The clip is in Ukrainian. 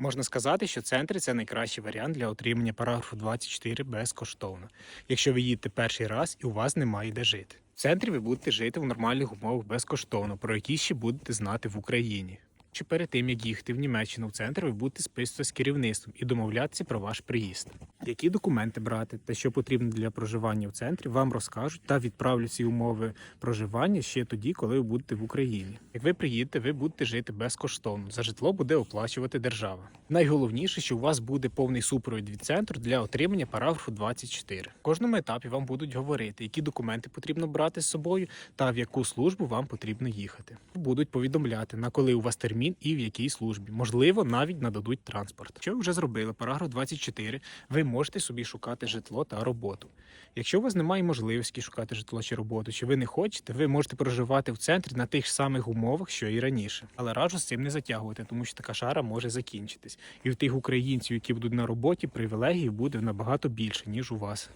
Можна сказати, що центри це найкращий варіант для отримання параграфу 24 безкоштовно, якщо ви їдете перший раз і у вас немає де жити. В центрі ви будете жити в нормальних умовах безкоштовно, про які ще будете знати в Україні. Чи перед тим як їхати в Німеччину в центр, ви будете списуватися з керівництвом і домовлятися про ваш приїзд. Які документи брати та що потрібно для проживання в центрі, вам розкажуть та відправлять ці умови проживання ще тоді, коли ви будете в Україні. Як ви приїдете, ви будете жити безкоштовно. За житло буде оплачувати держава. Найголовніше, що у вас буде повний супровід від центру для отримання параграфу 24. В кожному етапі вам будуть говорити, які документи потрібно брати з собою та в яку службу вам потрібно їхати. Будуть повідомляти на коли у вас термін і в якій службі. Можливо, навіть нададуть транспорт. Якщо ви вже зробили параграф 24, ви можете собі шукати житло та роботу. Якщо у вас немає можливості шукати житло чи роботу, чи ви не хочете, ви можете проживати в центрі на тих самих умовах, що і раніше. Але раджу з цим не затягувати, тому що така шара може закінчитись. І в тих українців, які будуть на роботі, привілегій буде набагато більше ніж у вас.